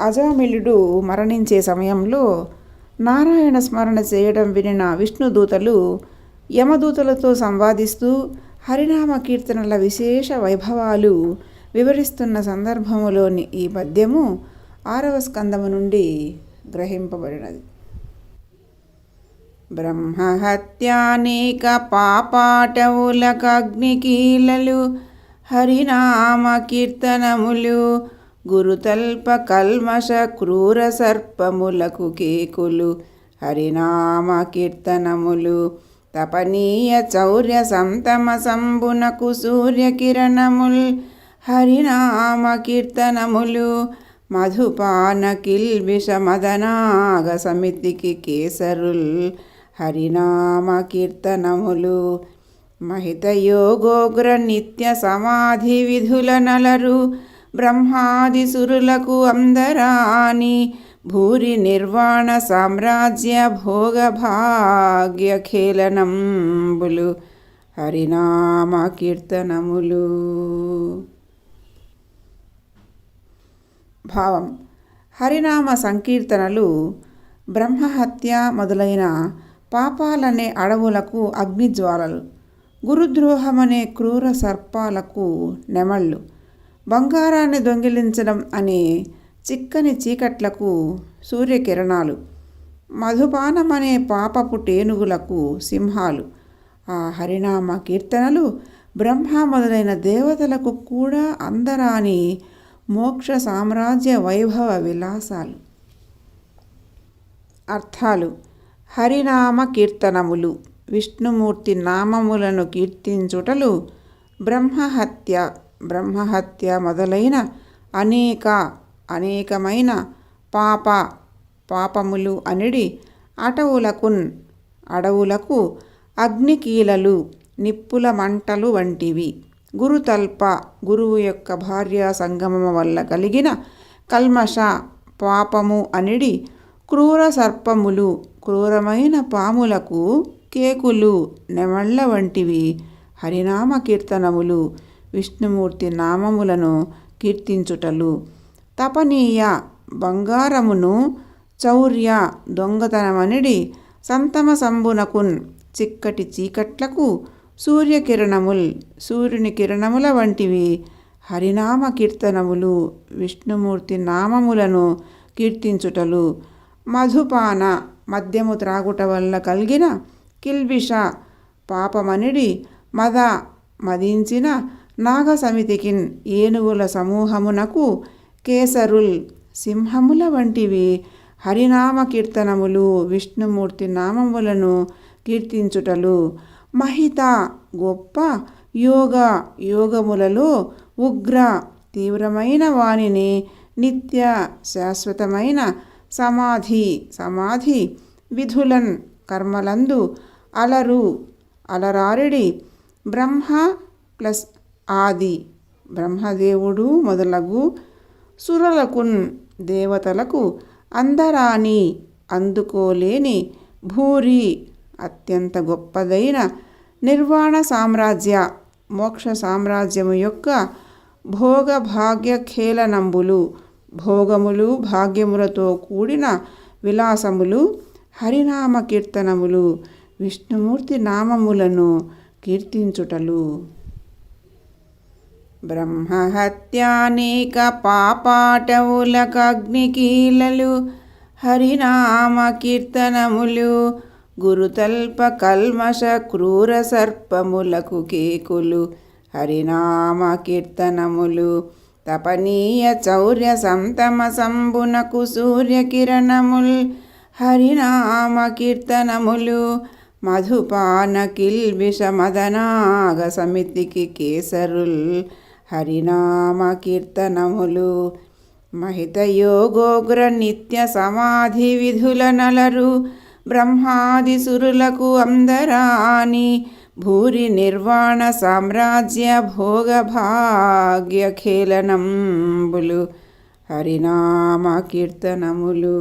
అజామిలుడు మరణించే సమయంలో నారాయణ స్మరణ చేయడం వినిన విష్ణుదూతలు యమదూతలతో సంవాదిస్తూ హరినామ కీర్తనల విశేష వైభవాలు వివరిస్తున్న సందర్భములోని ఈ పద్యము ఆరవ స్కందము నుండి గ్రహింపబడినది. బ్రహ్మహత్యానేక పాపాటవులకగ్నికీలలు హరినామ కీర్తనములు గురుతల్ప కల్మష క్రూర సర్పములకు కేకులు హరినామ కీర్తనములు తపనీయ చౌర్య సంతమ సంబునకు సూర్యకిరణముల్ హరినామ కీర్తనములు మధుపాన కిల్బిష మదనాగ సమితికి కేసరుల్ హరినామ కీర్తనములు మహిత యోగోగ్ర నిత్య సమాధి విధుల నలరు బ్రహ్మాదిసురులకు అందరాని భూరి నిర్వాణ సామ్రాజ్య భోగ భాగ్య హరినామ కీర్తనములు. భావం. హరినామ సంకీర్తనలు బ్రహ్మహత్య మొదలైన పాపాలనే అడవులకు అగ్నిజ్వాలలు గురుద్రోహమనే క్రూర సర్పాలకు నెమళ్ళు బంగారాన్ని దొంగిలించడం అనే చిక్కని చీకట్లకు సూర్యకిరణాలు మధుపానమనే పాపపు టేనుగులకు సింహాలు. ఆ హరినామ కీర్తనలు బ్రహ్మ మొదలైన దేవతలకు కూడా అందరాని మోక్ష సామ్రాజ్య వైభవ విలాసాలు. అర్థాలు. హరినామ కీర్తనములు విష్ణుమూర్తి నామములను కీర్తించుటలు బ్రహ్మహత్య బ్రహ్మహత్య మొదలైన అనేక అనేకమైన పాప పాపములు అనిడి అటవులకున్ అడవులకు అగ్నికీలలు నిప్పుల మంటలు వంటివి. గురుతల్ప గురువు యొక్క భార్య సంగమము వల్ల కలిగిన కల్మష పాపము అనిడి క్రూర సర్పములు క్రూరమైన పాములకు కేకులు నెమళ్ళ వంటివి హరినామ కీర్తనములు విష్ణుమూర్తి నామములను కీర్తించుటలు. తపనీయ బంగారమును చౌర్య దొంగతనమనిడి సంతమ సంబునకున్ చిక్కటి చీకట్లకు సూర్యకిరణముల్ సూర్యుని కిరణముల వంటివి హరినామ కీర్తనములు విష్ణుమూర్తి నామములను కీర్తించుటలు. మధుపాన మద్యము త్రాగుట వల్ల కలిగిన కిల్బిష పాపమనిడి మద మదించిన నాగసమితికి ఏనుగుల సమూహమునకు కేసరుల్ సింహముల వంటివి. హరినామ కీర్తనములు విష్ణుమూర్తి నామములను కీర్తించుటలు. మహిత గొప్ప యోగ యోగములలో ఉగ్ర తీవ్రమైన వాణిని నిత్య శాశ్వతమైన సమాధి సమాధి విధులన్ కర్మలందు అలరు అలరారిడి బ్రహ్మ ప్లస్ ఆది. బ్రహ్మదేవుడు మొదలగు సురలకున్ దేవతలకు అందరాని అందుకోలేని భూరి అత్యంత గొప్పదైన నిర్వాణ సామ్రాజ్య మోక్ష సామ్రాజ్యము యొక్క భోగ భాగ్య ఖేళనంబులు భోగములు భాగ్యములతో కూడిన విలాసములు హరినామ కీర్తనములు విష్ణుమూర్తి నామములను కీర్తించుటలు. బ్రహ్మహత్యానేక పాపాటవులకగ్నికీలలు హరినామ కీర్తనములు గురుతల్ప కల్మష క్రూర సర్పములకు కేకులు హరినామ కీర్తనములు తపనీయ చౌర్య సంతమ సంబునకు సూర్యకిరణముల్ హరినామ కీర్తనములు మధుపాన కిల్బిష మదనాగ సమితికి కేసరుల్ హరినామ కీర్తనములు మహిత యోగోగ్ర నిత్య సమాధి విధుల నలరు. బ్రహ్మాదిసురులకు అందరాని భూరి నిర్వాణ సామ్రాజ్య భోగభాగ్య ఖేళనంబులు హరినామ కీర్తనములు